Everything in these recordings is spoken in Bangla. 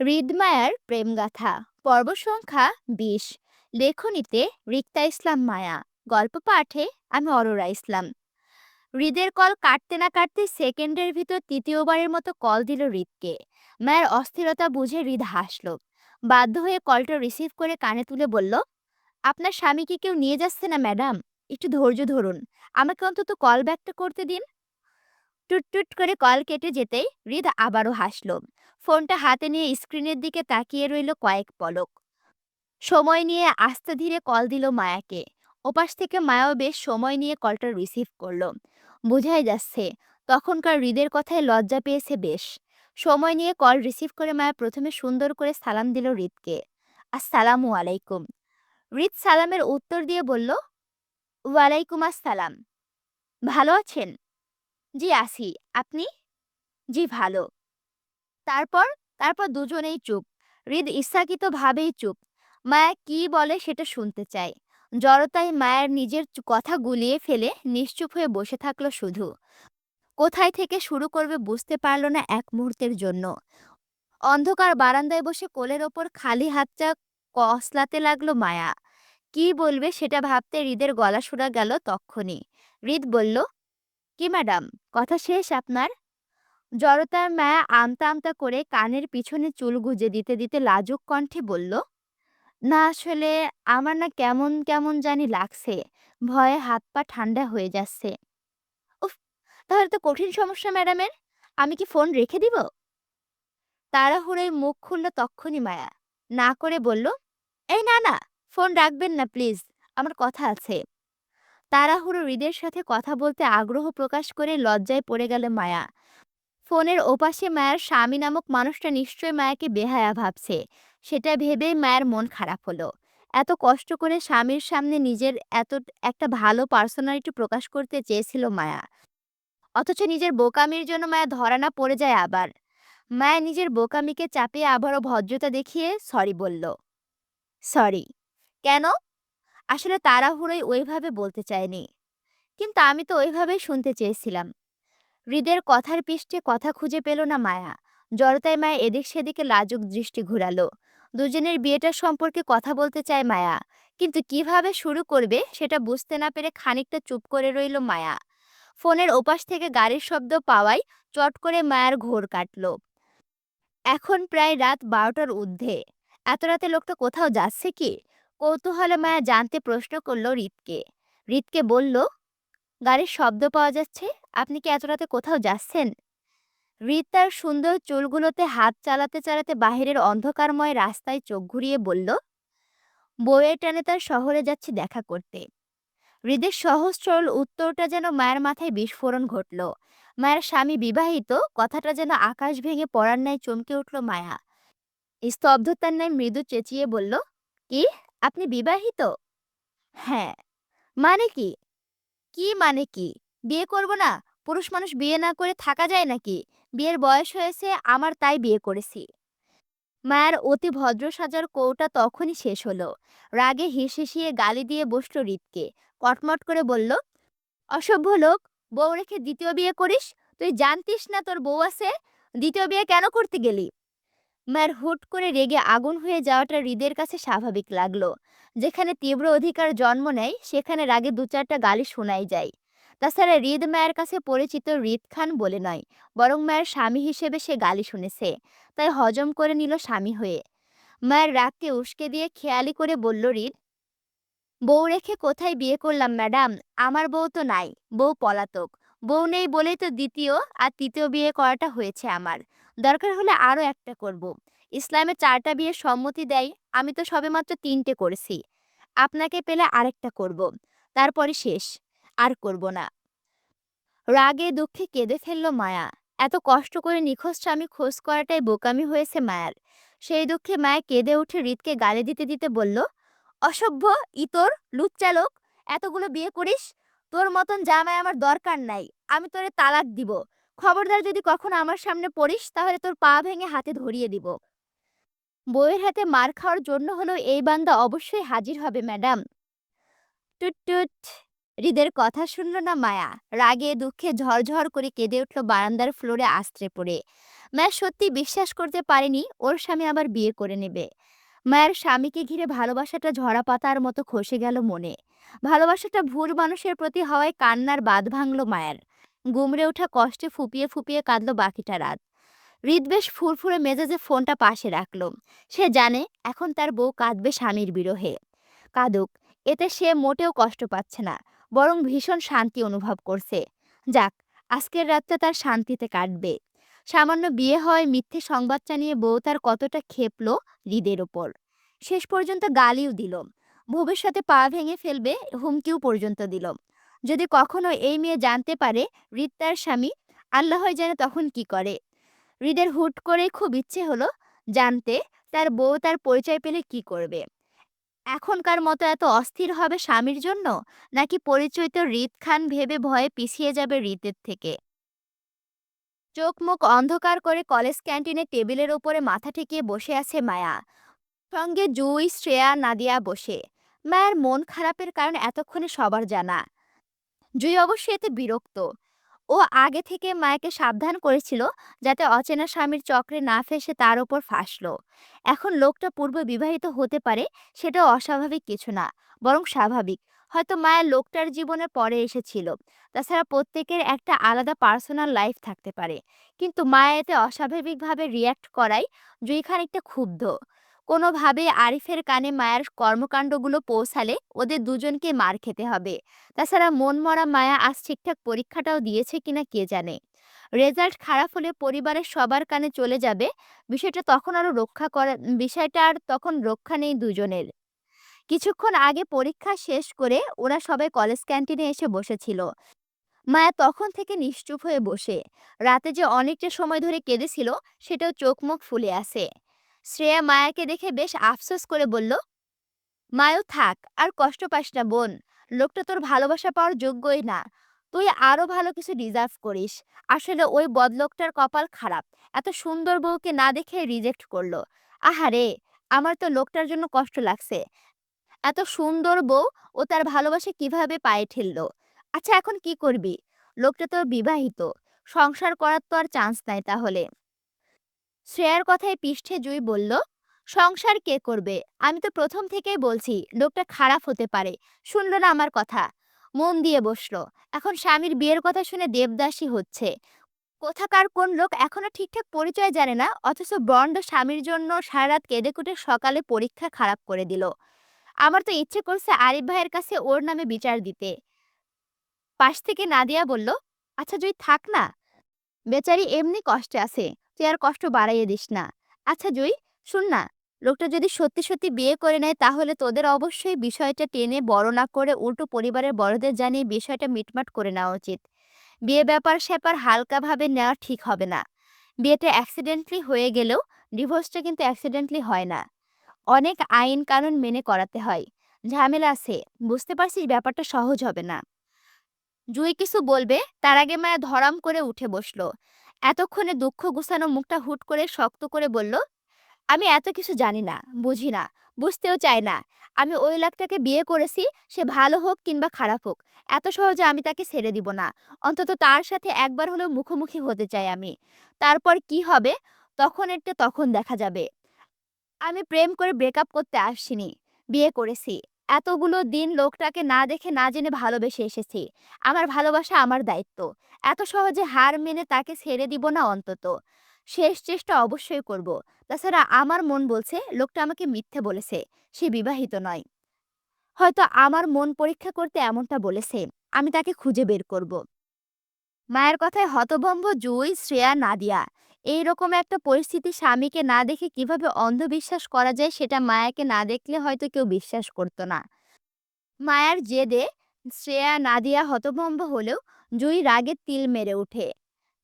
হৃদমায়ার প্রেমগাথা। পর্ব সংখ্যা বিশ। লেখনীতে রিক্তা ইসলাম মায়া। গল্প পাঠে আমি অরোরা ইসলাম। হৃদের কল কাটতে না কাটতে সেকেন্ডের ভিতর তৃতীয়বারের মতো কল দিল হৃদকে। মায়ের অস্থিরতা বুঝে হৃদ হাসল। বাধ্য হয়ে কলটা রিসিভ করে কানে তুলে বলল, আপনার স্বামীকে কেউ নিয়ে যাচ্ছে না, ম্যাডাম। একটু ধৈর্য ধরুন। আমাকে অন্তত কল ব্যাকটা করতে দিন। টুট টুট করে কল কেটে যেতেই হৃদ আবারও হাসল। ফোনটা হাতে নিয়ে স্ক্রিনের দিকে তাকিয়ে রইল কয়েক পলক। সময় নিয়ে আস্তে ধীরে কল দিল মায়াকে। ওপাশ থেকে মায়াও বেশ সময় নিয়ে কলটা রিসিভ করল। বোঝাই যাচ্ছে, তখনকার হৃদের কথায় লজ্জা পেয়েছে বেশ। সময় নিয়ে কল রিসিভ করে মায়া প্রথমে সুন্দর করে সালাম দিল হৃদকে। আসসালামু আলাইকুম। হৃদ সালামের উত্তর দিয়ে বলল, ওয়ালাইকুম আসসালাম। ভালো আছেন? জি আসি আপনি? জি, ভালো। তারপর? তারপর দুজনেই চুপ। হৃদ ইচ্ছাকৃতভাবেই চুপ। মায়া কি বলে সেটা শুনতে চায় জড়তায় মায়ের নিজের কথা গুলিয়ে ফেলে নিশ্চুপ হয়ে বসে থাকল শুধু। কোথায় থেকে শুরু করবে বুঝতে পারল না এক মুহূর্তের জন্য। অন্ধকার বারান্দায় বসে কোলের ওপর খালি হাতটা কসলাতে লাগল মায়া। কি বলবে সেটা ভাবতে হৃদের গলা শোনা গেল তক্ষুনি হৃদ বলল কি ম্যাডাম? কথা শেষ আপনার? জড়তার মায়া আমতা আমতা করে কানের পিছনে চুল গুজে দিতে দিতে লাজুক কণ্ঠে বলল, না আসলে আমার না কেমন কেমন জানি লাগছে। ভয়ে হাত পা ঠান্ডা হয়ে যাচ্ছে। উফ, তাহলে তো কঠিন সমস্যা ম্যাডামের। আমি কি ফোন রেখে দিব? তাড়াহুড়োয় মুখ খুলল তক্ষুনি মায়া। না করে বলল, এই না না, ফোন রাখবেন না প্লিজ। আমার কথা আছে। তাড়াহুড়ো হৃদের সাথে কথা বলতে আগ্রহ প্রকাশ করে লজ্জায় পড়ে গেল মায়া। ফোনের ওপাশে মায়ের স্বামী নামক মানুষটা নিশ্চয়ই মায়াকে বেহায়া ভাবছে। সেটা ভেবেই মায়ের মন খারাপ হলো। এত কষ্ট করে স্বামীর সামনে নিজের এত একটা ভালো পার্সোনালিটি প্রকাশ করতে চেয়েছিল মায়া। অথচ নিজের বোকামির জন্য মায়া ধরা না পড়ে যায় আবার। মায়া নিজের বোকামিকে চাপিয়ে আবারও ভদ্রতা দেখিয়ে সরি বলল। সরি কেন? আসলে তাড়াহুড়োই ওইভাবে বলতে চায়নি। কিন্তু আমি তো ওইভাবেই শুনতে চেয়েছিলাম। হৃদের কথার পৃষ্ঠে কথা খুঁজে পেল না মায়া। জড়তায় মায়া এদিক সেদিকে লাজুক দৃষ্টি ঘুরালো। দুজনের বিয়েটার সম্পর্কে কথা বলতে চায় মায়া। কিন্তু কীভাবে শুরু করবে সেটা বুঝতে না পেরে খানিকটা চুপ করে রইল মায়া। ফোনের ওপাশ থেকে গাড়ির শব্দ পাওয়ায় চট করে মায়ার ঘোর কাটল। এখন প্রায় রাত বারোটার ঊর্ধ্বে। এত রাতে লোকটা কোথাও যাচ্ছে কি? কৌতূহলে মায়া জানতে প্রশ্ন করল রিতকে। রিতকে বলল, গাড়ির শব্দ পাওয়া যাচ্ছে। আপনি কি এত রাতে কোথাও যাচ্ছেন? রিত তার সুন্দর চুলগুলোতে হাত চালাতে চালাতে বাহিরের অন্ধকারময় রাস্তায় চোখ ঘুরিয়ে বলল বইয়ের টানে তার শহরে যাচ্ছি দেখা করতে। হৃদের সহজ সরল উত্তরটা যেন মায়ের মাথায় বিস্ফোরণ ঘটল। মায়ের স্বামী বিবাহিত, কথাটা যেন আকাশ ভেঙে পড়ার ন্যায় চমকে উঠল মায়া। স্তব্ধতার ন্যায় মৃদু চেঁচিয়ে বলল, কি? আপনি বিবাহিত? হ্যাঁ। মানে কি? কি মানে কি? বিয়ে করব না? পুরুষ মানুষ বিয়ে না করে থাকা যায় নাকি? বিয়ের বয়স হয়েছে, আমার তাই বিয়ে করেছি। মায়ের অতি ভদ্র সাজার কৌটা তখনই শেষ হলো। রাগে হিসিয়ে গালি দিয়ে বসল রিতকে কটমট করে বলল, অসভ্য লোক, বউ রেখে দ্বিতীয় বিয়ে করিস? তুই জানতিস না তোর বউ আছে? দ্বিতীয় বিয়ে কেন করতে গেলি? মায়ের হুট করে রেগে আগুন হয়ে যাওয়াটা হৃদের কাছে স্বাভাবিক লাগল। যেখানে তীব্র অধিকার জন্ম নেয়, সেখানে রাগে দু চারটা গালি শোনাই যায়। তাছাড়া হৃদ মায়ের কাছে পরিচিত হৃদ খান বলে নয়, বরং মায়ের স্বামী হিসেবে সে গালি শুনেছে। তাই হজম করে নিল স্বামী হয়ে। মায়ের রাগকে উস্কে দিয়ে খেয়ালি করে বলল হৃদ, বউ রেখে কোথায় বিয়ে করলাম, ম্যাডাম? আমার বউ তো নাই, বউ পলাতক। বউ নেই বলেই তো দ্বিতীয় আর তৃতীয় বিয়ে করাটা হয়েছে আমার। দরকার হলে আরও একটা করব। ইসলামে চারটা বিয়ের সম্মতি দেয়, আমি তো সবেমাত্র তিনটে করেছি। আপনাকে পেলে আরেকটা করব। তারপরে শেষ, আর করব না। রাগে দুঃখে কেঁদে ফেলল মায়া। এত কষ্ট করে নিখোঁজ স্বামী খোঁজ করাটাই বোকামি হয়েছে মায়ার। সেই দুঃখে মায়া কেঁদে উঠে হৃদকে গালে দিতে দিতে বলল, অসভ্য, ইতর, লুচ্চালোক, এতগুলো বিয়ে করিস? তোর মতন জামাই আমার দরকার নাই। আমি তোরে তালাক দিব। খবরদার যদি কখনো আমার সামনে পড়িস, তাহলে তোর পা ভেঙে হাতে ধরিয়ে দিব। বউয়ের হাতে মার খাওয়ার জন্য হলেও এই বান্দা অবশ্যই হাজির হবে, ম্যাডাম। টুট টুট, হৃদের কথা শুনল না মায়া। রাগে, দুঃখে ঝরঝর করে কেঁদে উঠল বারান্দার ফ্লোরে আশ্রে পড়ে। মায়া সত্যি বিশ্বাস করতে পারেনি, ওর স্বামী আবার বিয়ে করে নেবে। মায়ের স্বামীকে ঘিরে ভালোবাসাটা ঝরা পাতার মতো খসে গেল মনে। ভালোবাসাটা ভুল মানুষের প্রতি হওয়ায় কান্নার বাঁধ ভাঙল মায়ের। গুমড়ে ওঠা কষ্টে ফুপিয়ে ফুপিয়ে কাঁদল বাকিটা রাত। হৃদ বেশ ফুরফুরে মেজাজে ফোনটা পাশে রাখল। সে জানে এখন তার বউ কাঁদবে স্বামীর বিরহে। কাঁদুক, এতে সে মোটেও কষ্ট পাচ্ছে না, বরং ভীষণ শান্তি অনুভব করছে। যাক, আজকের রাতটা তার শান্তিতে কাটবে। সামান্য বিয়ে হয় মিথ্যে সংবাদ নিয়ে বউ তার কতটা খেপলো হৃদের ওপর। শেষ পর্যন্ত গালিও দিল। ভবিষ্যতে পা ভেঙে ফেলবে হুমকিও পর্যন্ত দিল। যদি কখনো এই মেয়ে জানতে পারে হৃদ তার স্বামী, আল্লাহ জানে তখন কি করে? হৃদের হুট করে খুব ইচ্ছে হলো জানতে তার বউ তার পরিচয় পেলে কি করবে। এখনকার মতো এত অস্থির হবে স্বামীর জন্য? নাকি পরিচয়িত হৃদ খান ভেবে ভয়ে পিছিয়ে যাবে হৃদের থেকে? চোখ মুখ অন্ধকার করে কলেজ ক্যান্টিনে টেবিলের ওপরে মাথা ঠেকিয়ে বসে আছে মায়া। সঙ্গে জুই, শ্রেয়া, নাদিয়া বসে। মায়ের মন খারাপের কারণ এতক্ষণে সবার জানা। জুই অবশ্য এতে বিরক্ত। ও আগে থেকে মায়াকে সাবধান করেছিল যাতে অচেনা স্বামীর চক্রে না ফেসে তার ওপর ফাঁসলো। এখন লোকটা পূর্ব বিবাহিত হতে পারে সেটাও অস্বাভাবিক কিছু না, বরং স্বাভাবিক। হয়তো মায়া লোকটার জীবনে পরে এসেছিল। তাছাড়া প্রত্যেকের একটা আলাদা পার্সোনাল লাইফ থাকতে পারে। কিন্তু মায়া এতে অস্বাভাবিকভাবে রিয়্যাক্ট করায় জুই খানিকটা ক্ষুব্ধ। কোনোভাবে আরিফের কানে মায়ার কর্মকাণ্ডগুলো পৌঁছালে ওদের দুজনকে মার খেতে হবে। তাছাড়া মন মরা মায়া আজ ঠিকঠাক পরীক্ষাটাও দিয়েছে কিনা কে জানে? রেজাল্ট খারাপ হলে পরিবারের সবার কানে চলে যাবে, বিষয়টা তখন আরও রক্ষা করা, বিষয়টা আর তখন রক্ষা নেই দুজনের। কিছুক্ষণ আগে পরীক্ষা শেষ করে ওরা সবাই কলেজ ক্যান্টিনে এসে বসেছিল। মায়া তখন থেকে নিশ্চুপ হয়ে বসে। রাতে যে অনেকটা সময় ধরে কেঁদেছিল, সেটাও চোখ মুখ ফুলে আসে। শ্রেয়া মায়াকে দেখে বেশ আফসোস করে বলল মায়ও থাক, আর কষ্ট পাস না বোন। লোকটা তোর ভালোবাসা পাওয়ার যোগ্যই না। তুই আরও ভালো কিছু ডিজার্ভ করিস। আসলে ওই বদলোকটার কপাল খারাপ। এত সুন্দর বউকে না দেখে রিজেক্ট করল। আহারে আমার তো লোকটার জন্য কষ্ট লাগছে। এত সুন্দর বউ, ও তার ভালোবাসা কীভাবে পায়ে ঠেললো? আচ্ছা এখন কি করবি? লোকটা তো বিবাহিত। সংসার করার তো আর চান্স নাই তাহলে। শ্রেয়ার কথায় পৃষ্ঠে জুই বলল, সংসার কে করবে? আমি তো প্রথম থেকেই বলছি, লোকটা খারাপ হতে পারে। শুনল না আমার কথা। মন দিয়ে বসল। এখন স্বামীর বিয়ের কথা শুনে দেবদাসী হচ্ছে। কোথাকার কোন লোক এখনও ঠিকঠাক পরিচয় জানে না, অথচ বন্ড স্বামীর জন্য সারা রাত কেঁদে কুটে সকালে পরীক্ষা খারাপ করে দিল। আমার তো ইচ্ছে করছে আরিফ ভাইয়ের কাছে ওর নামে বিচার দিতে। পাশ থেকে নাদিয়া বলল আচ্ছা জুই থাক না। বেচারি এমনি কষ্টে আছে। তুই আর কষ্ট বাড়াইয়ে দিস না। আচ্ছা জুই, শুন না, লোকটা যদি সত্যি সত্যি বিয়ে করে নেয় তাহলে তোদের অবশ্যই বিষয়টা টেনে বড় না করে উল্টো পরিবারের বড়দের জানিয়ে বিষয়টা মিটমাট করে নেওয়া উচিত। বিয়ে ব্যাপার স্যাপার হালকাভাবে নেওয়া ঠিক হবে না। বিয়েটা অ্যাক্সিডেন্টলি হয়ে গেলেও ডিভোর্সটা কিন্তু অ্যাক্সিডেন্টলি হয় না। অনেক আইন কানুন মেনে করাতে হয়। ঝামেলা আছে, বুঝতে পারছিস ব্যাপারটা সহজ হবে না। জুই কিছু বলবে, তার আগে মায়া ধরাম করে উঠে বসল। এতক্ষণে দুঃখ গুছানো মুখটা হুট করে শক্ত করে বলল, আমি এত কিছু জানি না, বুঝি না, বুঝতেও চাই না। আমি ওই লাখটাকে বিয়ে করেছি, সে ভালো হোক কিংবা খারাপ হোক, এত সহজে আমি তাকে ছেড়ে দিব না। অন্তত তার সাথে একবার হলেও মুখোমুখি হতে চাই আমি। তারপর কি হবে? তখন এটা তখন দেখা যাবে। আমি প্রেম করে ব্রেকআপ করতে আসিনি। বিয়ে করেছি। এতগুলো দিন লোকটাকে না দেখে না জেনে ভালোবেসে এসেছি। আমার ভালোবাসা আমার দায়িত্ব। এত সহজে হার মেনে তাকে ছেড়ে দিব না অন্তত। শেষ চেষ্টা অবশ্যই করব। তাছাড়া আমার মন বলছে, লোকটা আমাকে মিথ্যে বলেছে। সে বিবাহিত নয়। হয়তো আমার মন পরীক্ষা করতে এমনটা বলেছে। আমি তাকে খুঁজে বের করব। মায়ের কথায় হতভম্ব জুই, শ্রেয়া, নাদিয়া। এই রকম একটা পরিস্থিতি স্বামীকে না দেখে কীভাবে অন্ধবিশ্বাস করা যায় সেটা মায়াকে না দেখলে হয়তো কেউ বিশ্বাস করতো না। মায়ার জেদে শ্রেয়া, নাদিয়া হতভম্ব হলেও জুই রাগে তিল মেরে ওঠে।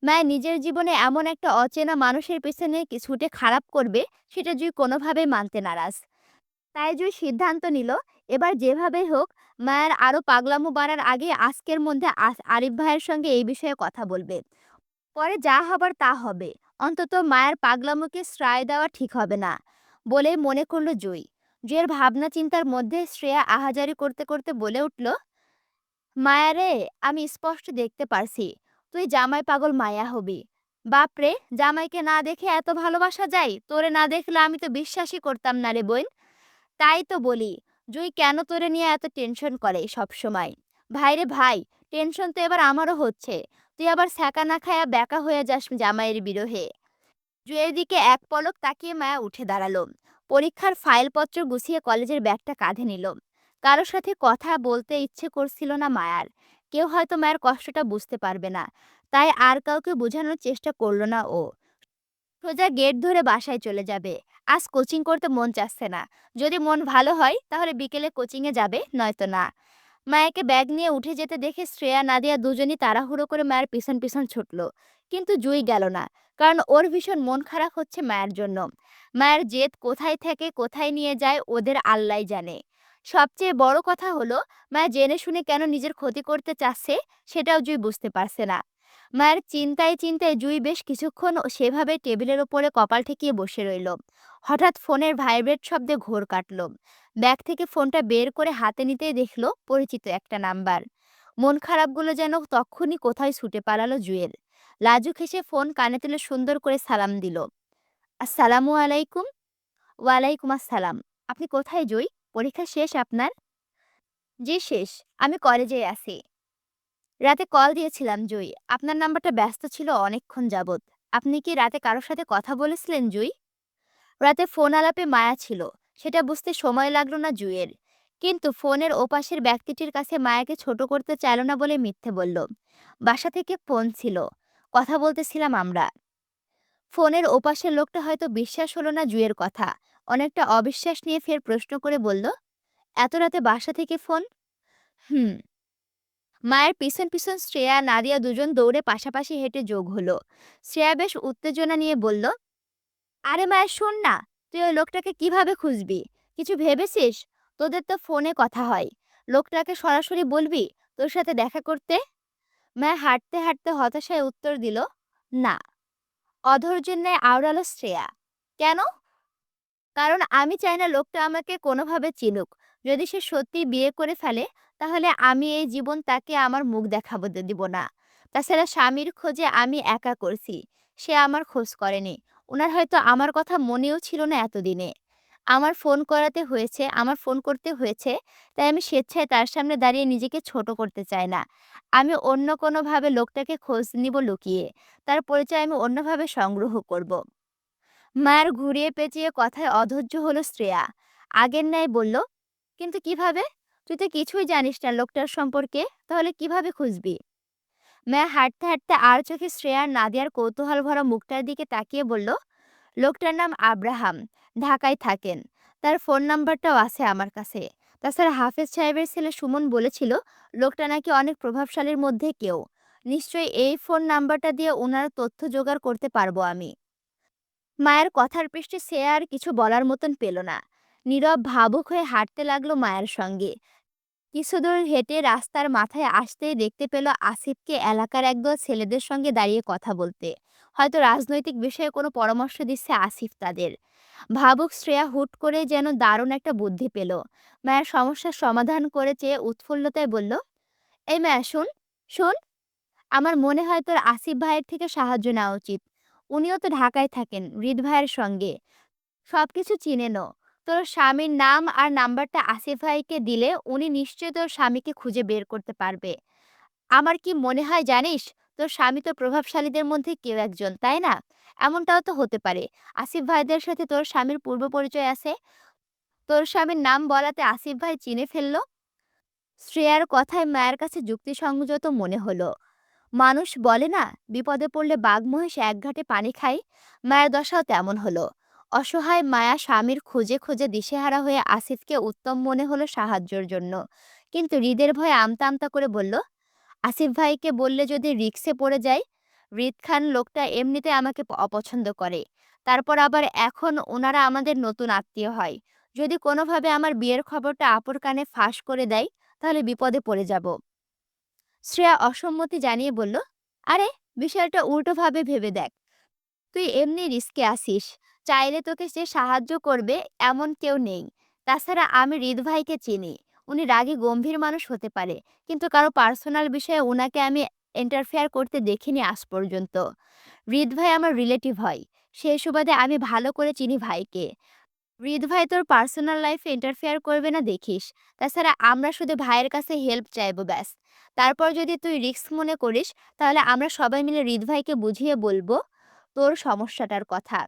মায়া নিজের জীবনে এমন একটা অচেনা মানুষের পেছনে ছুটে খারাপ করবে সেটা জুই কোনোভাবেই মানতে নারাজ। তাই জুই সিদ্ধান্ত নিল, এবার যেভাবে হোক মায়ের আরও পাগলামো বাড়ার আগে আজকের মধ্যে আরিফ ভাইয়ের সঙ্গে এই বিষয়ে কথা বলবে। পরে যা হবার তা হবে। অন্তত মায়ের পাগলামোকে শ্রায় দেওয়া ঠিক হবে না বলেই মনে করল জুই। জুয়ের ভাবনা চিন্তার মধ্যে শ্রেয়া আহাজারি করতে করতে বলে উঠল, মায়া রে, আমি স্পষ্ট দেখতে পারছি। তুই জামাই পাগল মায়া হবি। বাপরে জামাইকে না দেখে এত ভালোবাসা যায়? তোরে না দেখলে আমি তো বিশ্বাসই করতাম না রে বোন। তাই তো বলি, জুই কেন তোরে নিয়ে এত টেনশন করে সব সময় ভাই রে ভাই টেনশন তো এবার আমারও হচ্ছে। তুই আবার ছ্যাঁকা না খায়া ব্যাকা হয়ে যাস জামাইয়ের বিরোহে। জুয়ের দিকে এক পলক তাকিয়ে মায়া উঠে দাঁড়াল। পরীক্ষার ফাইলপত্র গুছিয়ে কলেজের ব্যাগটা কাঁধে নিল। কারোর সাথে কথা বলতে ইচ্ছে করছিল না মায়ার। কেউ হয়তো মায়ের কষ্টটা বুঝতে পারবে না। তাই আর কাউকে বোঝানোর চেষ্টা করল না ও। সোজা গেট ধরে বাসায় চলে যাবে। আজ কোচিং করতে মন চাচ্ছে না। যদি মন ভালো হয়, তাহলে বিকেলে কোচিংয়ে যাবে, নয়তো না। মায়াকে ব্যাগ নিয়ে উঠে যেতে দেখে শ্রেয়া, নাদিয়া দুজনই তাড়াহুড়ো করে মায়ের পিছন পিছন ছুটলো। কিন্তু জুই গেল না, কারণ ওর ভীষণ মন খারাপ হচ্ছে মায়ের জন্য। মায়ের জেদ কোথায় থেকে কোথায় নিয়ে যায় ওদের আল্লাহ জানে। সবচেয়ে বড় কথা হলো মায়া জেনে শুনে কেন নিজের ক্ষতি করতে চাচ্ছে সেটাও জুই বুঝতে পারছে না। মায়ের চিন্তায় চিন্তায় জুই বেশ কিছুক্ষণ সেভাবে টেবিলের ওপরে কপাল ঠেকিয়ে বসে রইল। হঠাৎ ফোনের ভাইব্রেট শব্দে ঘোর কাটল। ব্যাগ থেকে ফোনটা বের করে হাতে নিতেই দেখল পরিচিত একটা নাম্বার। মন খারাপগুলো যেন তক্ষুনি কোথায় ছুটে পালালো জুয়েল। লাজুক হেসে ফোন কানে তুলে সুন্দর করে সালাম দিল। আসসালামু আলাইকুম। ওয়ালাইকুম আসসালাম। আপনি কোথায় জুই? পরীক্ষা শেষ আপনার? জি, শেষ। আমি কলেজে আছি। রাতে কল দিয়েছিলাম জুই। আপনার নাম্বারটা ব্যস্ত ছিল অনেকক্ষণ যাবত আপনি কি রাতে কারোর সাথে কথা বলেছিলেন জুই? রাতে ফোন আলাপে মায়া ছিল। সেটা বুঝতে সময় লাগল না জুয়ের কিন্তু ফোনের ওপাশের ব্যক্তিটির কাছে মায়াকে ছোট করতে চাইল না বলে মিথ্যে বলল। বাসা থেকে ফোন ছিল। কথা বলতেছিলাম আমরা। ফোনের ওপাশের লোকটা হয়তো বিশ্বাস হলো না জুয়ের কথা। অনেকটা অবিশ্বাস নিয়ে ফের প্রশ্ন করে বলল, এত রাতে বাসা থেকে ফোন? হুম। মায়ের পিছন পিছন শ্রেয়া, নাদিয়া দুজন দৌড়ে পাশাপাশি হেঁটে যোগ হলো। শ্রেয়া বেশ উত্তেজনা নিয়ে বলল, আরে মায়ের শোন না। তুই ওই লোকটাকে কীভাবে খুঁজবি? কিছু ভেবেছিস? তোদের তো ফোনে কথা হয়। লোকটাকে সরাসরি বলবি তোর সাথে দেখা করতে? ম্যা হাঁটতে হাঁটতে হতাশায় উত্তর দিল, না। অধৈর্যের ন্যায় আওড়ালো শ্রেয়া, কেন? কারণ আমি চাই না লোকটা আমাকে কোনোভাবে চিনুক। যদি সে সত্যি বিয়ে করে ফেলে, তাহলে আমি এই জীবন তাকে আমার মুখ দেখাবো দিব না। তাছাড়া স্বামীর খোঁজে আমি একা করছি। সে আমার খোঁজ করেনি। ওনার হয়তো আমার কথা মনেও ছিল না এতদিনে। আমার ফোন করাতে হয়েছে, আমার ফোন করতে হয়েছে, তাই আমি স্বেচ্ছায় তার সামনে দাঁড়িয়ে নিজেকে ছোট করতে চাই না। আমি অন্য কোনোভাবে লোকটাকে খোঁজ নিব লুকিয়ে, তার পরিচয় আমি অন্যভাবে সংগ্রহ করব। মায়ের ঘুরিয়ে পেঁচিয়ে কথায় অধৈর্য হলো শ্রেয়া। আগের ন্যায় বলল, কিন্তু কীভাবে? তুই তো কিছুই জানিস না লোকটার সম্পর্কে, তাহলে কীভাবে খুঁজবি? মায়া হাঁটতে হাঁটতে আর চোখে শ্রেয়ার নাদিয়ার কৌতূহল ভরা মুখটার দিকে তাকিয়ে বলল, লোকটার নাম আব্রাহাম, ঢাকায় থাকেন। তার ফোন নাম্বারটাও আছে আমার কাছে। তাছাড়া হাফেজ সাহেবের ছেলে সুমন বলেছিল, লোকটা নাকি অনেক প্রভাবশালীর মধ্যে কেউ। নিশ্চয়ই এই ফোন নাম্বারটা দিয়ে ওনার তথ্য জোগাড় করতে পারব আমি। মায়ের কথার পৃষ্ঠে সে আর কিছু বলার মতন পেল না। নীরব, ভাবুক হয়ে হাঁটতে লাগল মায়ের সঙ্গে। কিছুদূর হেঁটে রাস্তার মাথায় আসতেই দেখতে পেল আসিফকে এলাকার একদল ছেলেদের সঙ্গে দাঁড়িয়ে কথা বলতে। হয়তো রাজনৈতিক বিষয়ে কোনো পরামর্শ দিচ্ছে আসিফ তাদের। ভাবুক শ্রেয়া হুট করে যেন দারুণ একটা বুদ্ধি পেল। মায়ের সমস্যার সমাধান করে চেয়ে উৎফুল্লতায় বলল, এই মায়া শুন শুন, আমার মনে হয় তোর আসিফ ভাইয়ের থেকে সাহায্য নেওয়া উচিত। উনিও তো ঢাকায় থাকেন, হৃদ ভাইয়ের সঙ্গে। সবকিছু চিনে নো। তোর স্বামীর নাম আর নাম্বারটা আসিফ ভাইকে দিলে উনি নিশ্চয়ই তোর স্বামীকে খুঁজে বের করতে পারবে। আমার কি মনে হয় জানিস? তোর স্বামী তো প্রভাবশালীদের মধ্যে কেউ একজন, তাই না? এমনটাও তো হতে পারে। আসিফ ভাইদের সাথে তোর স্বামীর পূর্ব পরিচয় আছে? তোর স্বামীর নাম বলাতে আসিফ ভাই চিনে ফেলল? শ্রেয়ার কথায় মায়ের কাছে যুক্তিসঙ্গত মনে হলো। মানুষ বলে না, বিপদে পড়লে বাঘ মহিষ এক ঘাটে পানি খায়? মায়ের দশাও তেমন হলো। অসহায় মায়া স্বামীর খোঁজে খোঁজে দিশেহারা হয়ে আসিফকে উত্তম মনে হলো সাহায্যের জন্য। কিন্তু হৃদের ভয়ে আমতা আমতা করে বলল, আসিফ ভাইকে বললে যদি রিক্সে পড়ে যায় হৃদ খান লোকটা এমনিতে আমাকে অপছন্দ করে। তারপর আবার এখন ওনারা আমাদের নতুন আত্মীয় হয়। যদি কোনোভাবে আমার বিয়ের খবরটা আপুর কানে ফাঁস করে দেয়, তাহলে বিপদে পড়ে যাব। শ্রেয়া অসম্মতি জানিয়ে বলল, আরে, বিষয়টা উল্টোভাবে ভেবে দেখ। তুই এমনি রিস্কে আসিস। চাইলে তোকে সে সাহায্য করবে, এমন কেউ নেই। তাছাড়া আমি হৃদ ভাইকে চিনি। উনি রাগী, গম্ভীর মানুষ হতে পারে, কিন্তু কারও পার্সোনাল বিষয়ে উনাকে আমি ইন্টারফেয়ার করতে দেখিনি আজ পর্যন্ত। হৃদ ভাই আমার রিলেটিভ হয়। সেই সুবাদে আমি ভালো করে চিনি ভাইকে। হৃদ ভাই তোর পার্সোনাল লাইফে ইন্টারফেয়ার করবে না দেখিস। তাছাড়া আমরা শুধু ভাইয়ের কাছে হেল্প চাইব ব্যাস। তারপর যদি তুই রিস্ক মনে করিস, তাহলে আমরা সবাই মিলে হৃদ ভাইকে বুঝিয়ে বলব তোর সমস্যাটার কথা।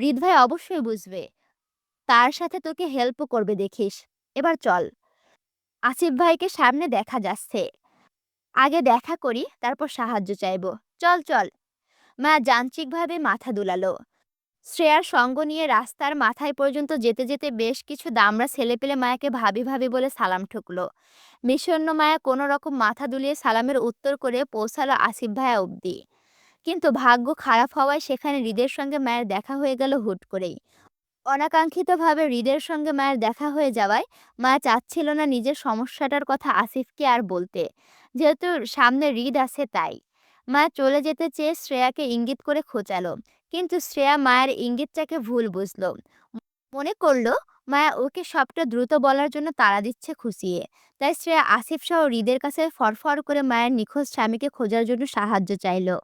হৃদ ভাই অবশ্যই বুঝবে। তার সাথে তোকে হেল্পও করবে দেখিস। এবার চল। আসিফ ভাইকে সামনে দেখা যাচ্ছে। আগে দেখা করি, তারপর সাহায্য চাইব। চল চল। মা যান্ত্রিকভাবে মাথা দুলালো। শ্রেয়ার সঙ্গ নিয়ে রাস্তার মাথায় পর্যন্ত যেতে যেতে বেশ কিছু দামড়া ছেলেপেলে মায়াকে ভাবি ভাবি বলে সালাম ঠুকলো। মিশন্য মায়া কোনো রকম মাথা দুলিয়ে সালামের উত্তর করে পৌঁছালো আসিফ ভাইয়া অবধি। কিন্তু ভাগ্য খারাপ হওয়ায় সেখানে হৃদের সঙ্গে মায়ের দেখা হয়ে গেল হুট করেই। অনাকাঙ্ক্ষিতভাবে হৃদের সঙ্গে মায়ের দেখা হয়ে যাওয়ায় মা চাচ্ছিল না নিজের সমস্যাটার কথা আসিফকে আর বলতে। যেহেতু সামনে হৃদ আছে তাই। মা চলে যেতে চেয়ে শ্রেয়াকে ইঙ্গিত করে খোঁচালো। কিন্তু শ্রেয়া মায়ের ইঙ্গিতটাকে ভুল বুঝলো। মনে করল মায়া ওকে সবটা দ্রুত বলার জন্য তাড়া দিচ্ছে খুশিয়ে। তাই শ্রেয়া আসিফ সহ হৃদের কাছে ফরফর করে মায়ের নিখোঁজ স্বামীকে খোঁজার জন্য সাহায্য চাইলো।